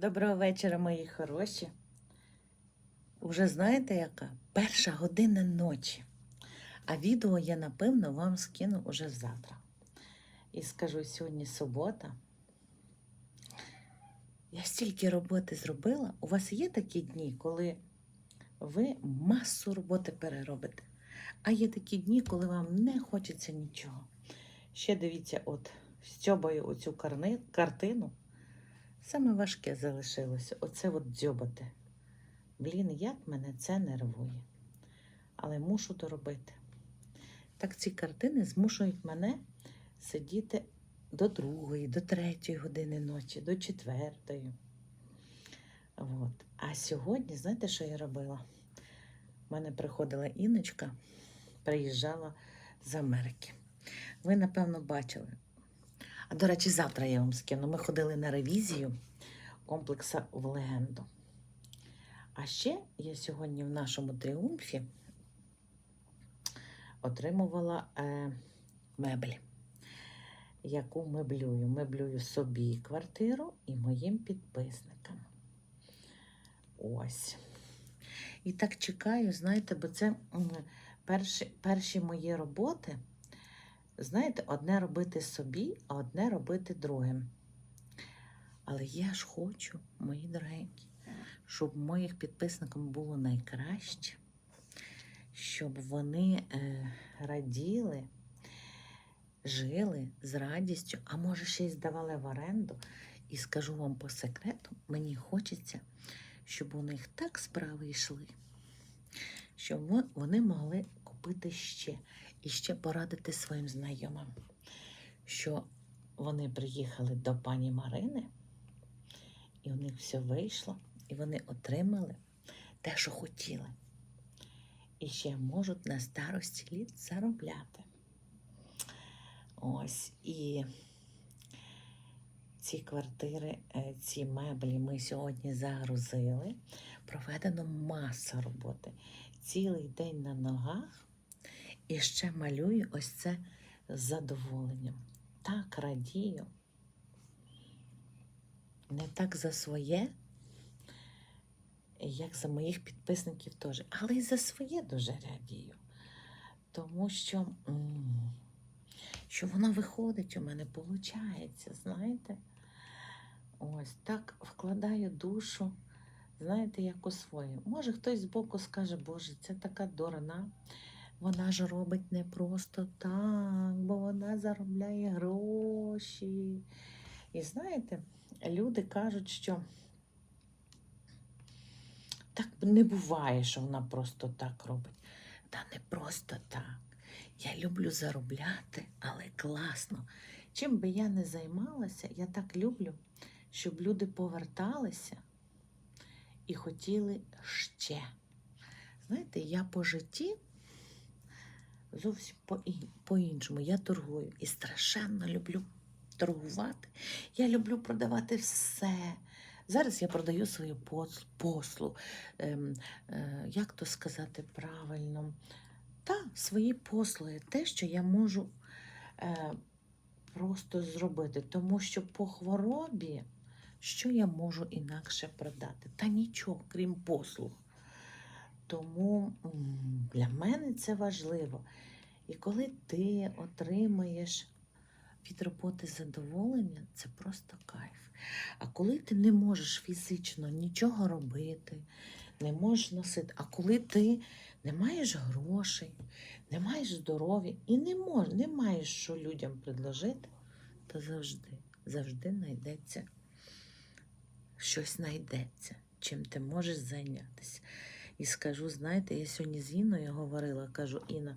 Доброго вечора, мої хороші. Уже знаєте яка? Перша година ночі. А відео я, напевно, вам скину уже завтра. І скажу, сьогодні субота. Я стільки роботи зробила. У вас є такі дні, коли ви масу роботи переробите. А є такі дні, коли вам не хочеться нічого. Ще дивіться, от стьобаю оцю картину. Саме важке залишилося оце от дзьобати. Блін, як мене це нервує. Але мушу то робити. Так ці картини змушують мене сидіти до другої, до третьої години ночі, до четвертої. От. А сьогодні, знаєте, що я робила? У мене приходила Іночка, приїжджала з Америки. Ви, напевно, бачили. До речі, завтра я вам скину. Ми ходили на ревізію комплексу в легенду. А ще я сьогодні в нашому тріумфі отримувала е, меблі, яку меблюю. Меблюю собі квартиру і моїм підписникам. Ось. І так чекаю, знаєте, бо це перші, перші мої роботи. Знаєте, одне робити собі, а одне робити другим. Але я ж хочу, мої дорогенькі, щоб моїх підписникам було найкраще, щоб вони е, раділи, жили з радістю, а може ще й здавали в оренду. І скажу вам по секрету, мені хочеться, щоб у них так справи йшли, щоб вони могли купити ще і ще порадити своїм знайомим, що вони приїхали до пані Марини, і у них все вийшло, і вони отримали те, що хотіли. І ще можуть на старості літ заробляти. Ось і ці квартири, е, ці меблі ми сьогодні загрузили. Проведено маса роботи. Цілий день на ногах. І ще малюю ось це з задоволенням. Так радію. Не так за своє, як за моїх підписників теж. Але і за своє дуже радію. Тому що, що воно виходить у мене, виходить, знаєте? Ось так вкладаю душу, знаєте, як у свою. Може, хтось збоку скаже, Боже, це така дурна. Вона ж робить не просто так, бо вона заробляє гроші. І знаєте, люди кажуть, що так не буває, що вона просто так робить. Та не просто так. Я люблю заробляти, але класно. Чим би я не займалася, я так люблю, щоб люди поверталися і хотіли ще. Знаєте, я по житті зовсім по-і- по-іншому. Я торгую і страшенно люблю торгувати. Я люблю продавати все. Зараз я продаю свою пос- послу. Ем, е, як то сказати правильно? Та, свої послуги, те, що я можу е, просто зробити. Тому що по хворобі, що я можу інакше продати? Та нічого, крім послуг. Тому для мене це важливо. І коли ти отримаєш від роботи задоволення, це просто кайф. А коли ти не можеш фізично нічого робити, не можеш носити, а коли ти не маєш грошей, не маєш здоров'я і не, мож, не маєш що людям предложити, то завжди, завжди знайдеться щось знайдеться, чим ти можеш зайнятися. І скажу, знаєте, я сьогодні з Інною говорила, кажу, Інна,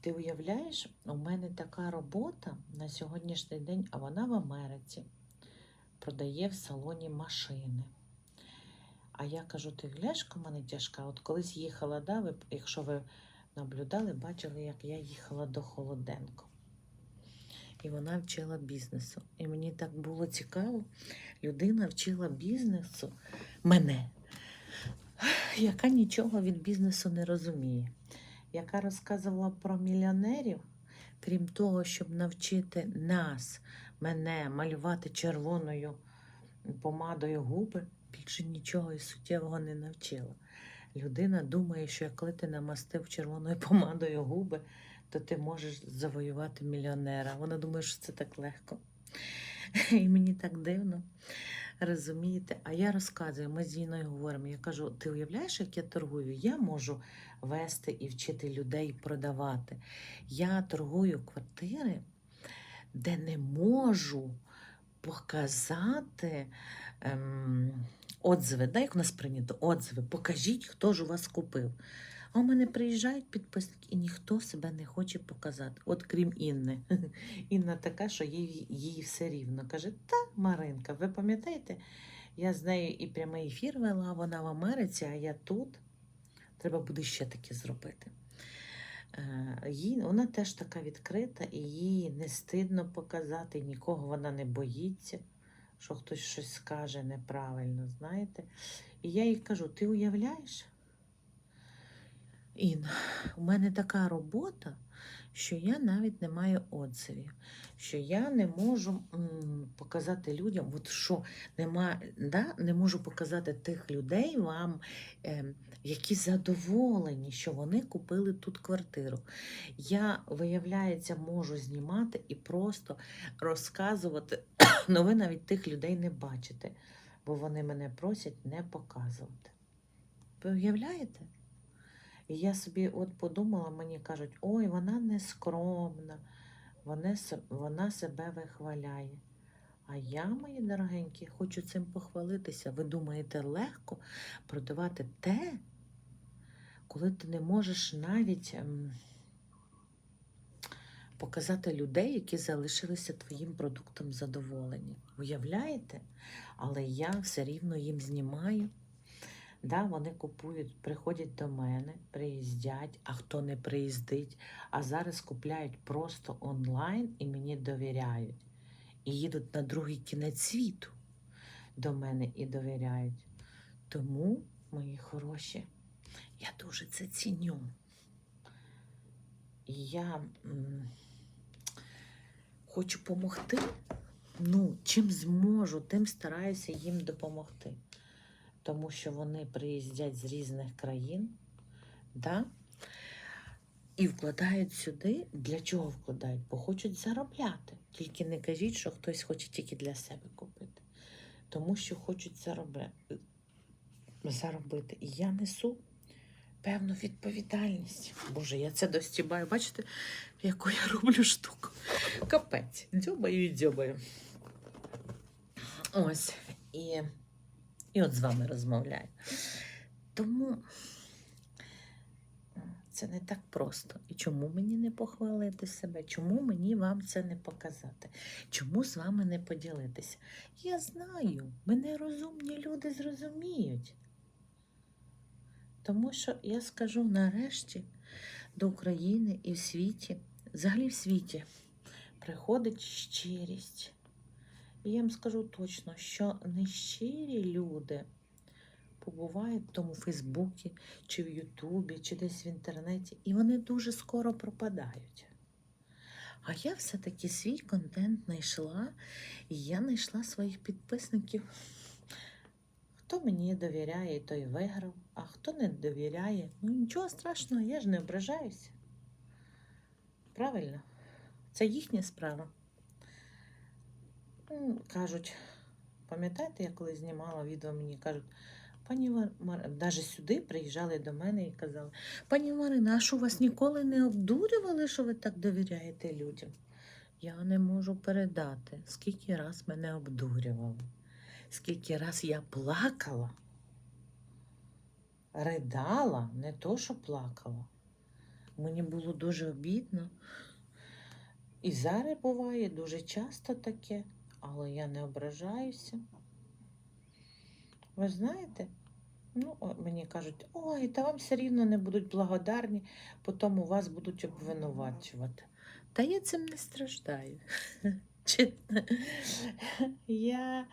ти уявляєш, у мене така робота на сьогоднішній день, а вона в Америці продає в салоні машини. А я кажу, ти гляш, яка в мене тяжка. От колись їхала, да, ви, якщо ви наблюдали, бачили, як я їхала до Холоденко. І вона вчила бізнесу. І мені так було цікаво. Людина вчила бізнесу мене, яка нічого від бізнесу не розуміє, яка розказувала про мільйонерів, крім того, щоб навчити нас, мене малювати червоною помадою губи, більше нічого і суттєвого не навчила. Людина думає, що коли ти намастив червоною помадою губи, то ти можеш завоювати мільйонера. Вона думає, що це так легко. І мені так дивно. Розумієте? А я розказую, ми з Іною говоримо. Я кажу: ти уявляєш, як я торгую? Я можу вести і вчити людей продавати. Я торгую квартири, де не можу показати ем, отзиви. Да, як у нас прийнято отзиви. Покажіть, хто ж у вас купив. А у мене приїжджають підписники, і ніхто себе не хоче показати, от крім Інни. Інна така, що їй, їй все рівно. Каже: Та, Маринка, ви пам'ятаєте, я з нею і прямий ефір вела, вона в Америці, а я тут. Треба буде ще таке зробити. Е, Їй, вона теж така відкрита, і їй не стидно показати, нікого вона не боїться, що хтось щось скаже неправильно, знаєте. І я їй кажу: ти уявляєш? Інна, у мене така робота, що я навіть не маю отзивів, що я не можу показати людям, от що нема, да, не можу показати тих людей вам, е, які задоволені, що вони купили тут квартиру. Я, виявляється, можу знімати і просто розказувати, але ви навіть тих людей не бачите, бо вони мене просять не показувати. Ви уявляєте? І я собі от подумала, мені кажуть, ой, вона не скромна, вона, вона себе вихваляє. А я, мої дорогенькі, хочу цим похвалитися. Ви думаєте, легко продавати те, коли ти не можеш навіть ем, показати людей, які залишилися твоїм продуктом задоволені. Уявляєте? Але я все рівно їм знімаю. Да, вони купують, приходять до мене, приїздять, а хто не приїздить, а зараз купляють просто онлайн і мені довіряють. І їдуть на другий кінець світу до мене і довіряють. Тому, мої хороші, я дуже це ціню. Я хочу допомогти. Ну, чим зможу, тим стараюся їм допомогти тому що вони приїздять з різних країн, да? і вкладають сюди. Для чого вкладають? Бо хочуть заробляти. Тільки не кажіть, що хтось хоче тільки для себе купити. Тому що хочуть заробити. І я несу певну відповідальність. Боже, я це достібаю. Бачите, яку я роблю штуку? Капець. Дзьобаю і дзьобаю. Ось. І і от з вами розмовляю. Тому це не так просто. І чому мені не похвалити себе? Чому мені вам це не показати? Чому з вами не поділитися? Я знаю, мене розумні люди зрозуміють. Тому що я скажу нарешті до України і в світі, взагалі в світі, приходить щирість. І я вам скажу точно, що нещирі люди побувають в тому Фейсбуці, чи в Ютубі, чи десь в інтернеті, і вони дуже скоро пропадають. А я все-таки свій контент знайшла, і я знайшла своїх підписників. Хто мені довіряє, той виграв, а хто не довіряє, ну нічого страшного, я ж не ображаюся. Правильно? Це їхня справа. Ну, Кажуть, пам'ятаєте, я коли знімала відео, мені кажуть, пані Мар... навіть сюди приїжджали до мене і казали, пані Марина, а що вас ніколи не обдурювали, що ви так довіряєте людям? Я не можу передати, скільки раз мене обдурювали, скільки раз я плакала, ридала, не то, що плакала. Мені було дуже обідно. І зараз буває дуже часто таке але я не ображаюся. Ви знаєте, ну, мені кажуть, ой, та вам все рівно не будуть благодарні, потім у вас будуть обвинувачувати. Та я цим не страждаю. Я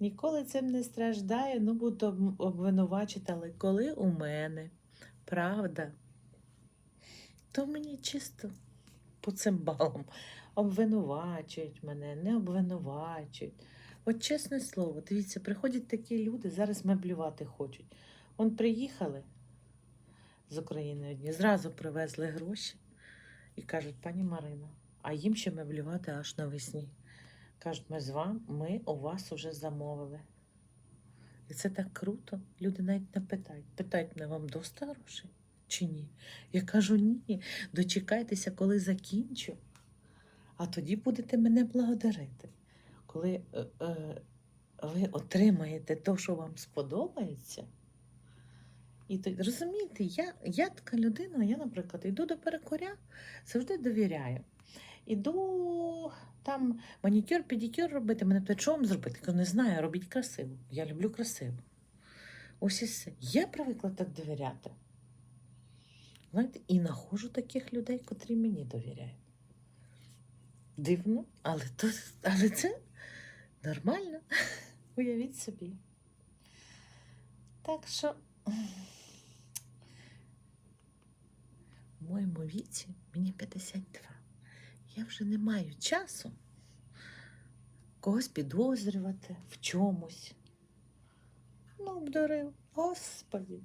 ніколи цим не страждаю, ну буду обвинувачити, але коли у мене правда, то мені чисто по цим балам обвинувачують мене, не обвинувачують. От чесне слово, дивіться, приходять такі люди, зараз меблювати хочуть. Вон приїхали з України одні, зразу привезли гроші і кажуть, пані Марино, а їм ще меблювати аж навесні. Кажуть, ми з вами, ми у вас уже замовили. І це так круто. Люди навіть не питають. Питають мене, вам доста грошей чи ні? Я кажу, ні. Дочекайтеся, коли закінчу. А тоді будете мене благодарити. Коли е, е, ви отримаєте те, що вам сподобається. І то, розумієте, я, я така людина, я, наприклад, йду до перекоря, завжди довіряю. Іду там манікюр, педикюр робити, мене питають, що вам зробити? Кажу, не знаю, робіть красиво. Я люблю красиво. Ось і все. Я привикла так довіряти. Знаєте, і знаходжу таких людей, котрі мені довіряють. Дивно, але, то, але це нормально. Уявіть собі. Так що в моєму віці мені 52. Я вже не маю часу когось підозрювати в чомусь. Ну, обдурив. Господи.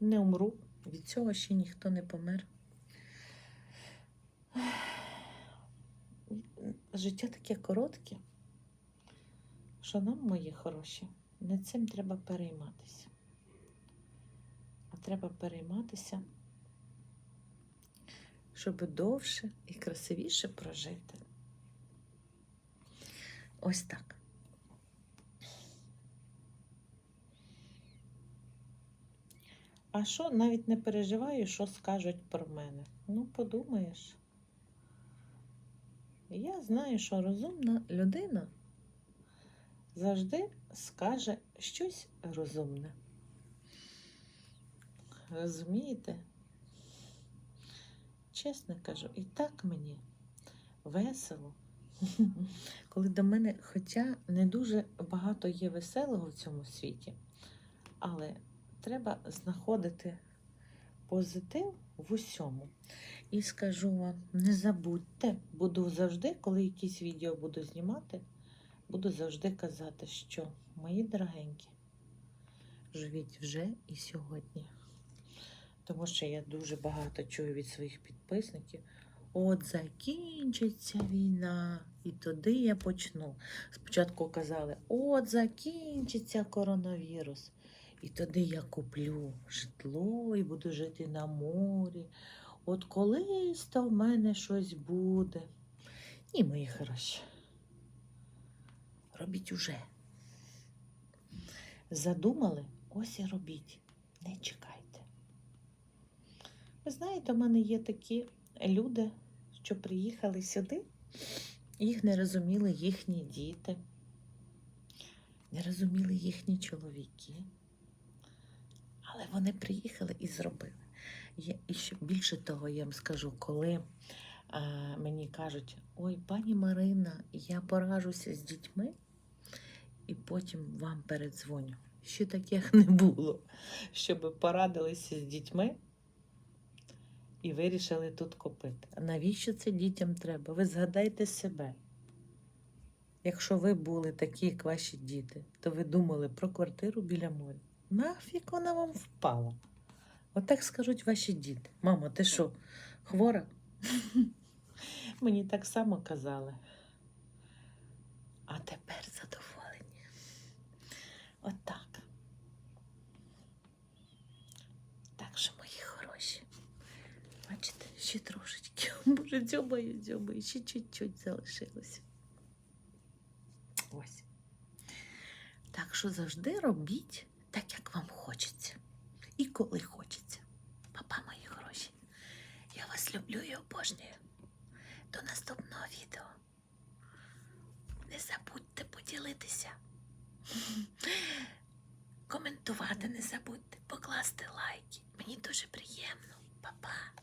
Не умру. Від цього ще ніхто не помер. Життя таке коротке, що нам, мої хороші, не цим треба перейматися. А треба перейматися, щоб довше і красивіше прожити. Ось так. А що навіть не переживаю, що скажуть про мене? Ну, подумаєш. Я знаю, що розумна людина завжди скаже щось розумне. Розумієте? Чесно кажу, і так мені весело. Коли до мене, хоча не дуже багато є веселого в цьому світі, але треба знаходити позитив в усьому. І скажу вам, не забудьте, буду завжди, коли якісь відео буду знімати, буду завжди казати, що мої дорогенькі, живіть вже і сьогодні. Тому що я дуже багато чую від своїх підписників. От закінчиться війна, і туди я почну. Спочатку казали, от закінчиться коронавірус, і туди я куплю житло і буду жити на морі. От колись то в мене щось буде. Ні, мої хороші. Робіть уже. Задумали, ось і робіть. Не чекайте. Ви знаєте, у мене є такі люди, що приїхали сюди, їх не розуміли їхні діти, не розуміли їхні чоловіки. Але вони приїхали і зробили. І ще більше того, я вам скажу, коли а, мені кажуть, ой, пані Марина, я поражуся з дітьми, і потім вам передзвоню. Ще таких не було, щоб порадилися з дітьми і вирішили тут купити. А навіщо це дітям треба? Ви згадайте себе. Якщо ви були такі, як ваші діти, то ви думали про квартиру біля моря. Нафіг вона вам впала? Отак скажуть ваші діти. Мамо, ти що, хвора? Мені так само казали. А тепер задоволені. Отак. Так що, мої хороші. Бачите, ще трошечки. Може, дзьобаю, дзьобаю, ще чуть-чуть залишилося. Ось. Так що завжди робіть так, як вам хочеться. І коли хочеться. Папа, мої хороші. Я вас люблю і обожнюю. До наступного відео. Не забудьте поділитися. Коментувати не забудьте, покласти лайки. Мені дуже приємно. Па-па.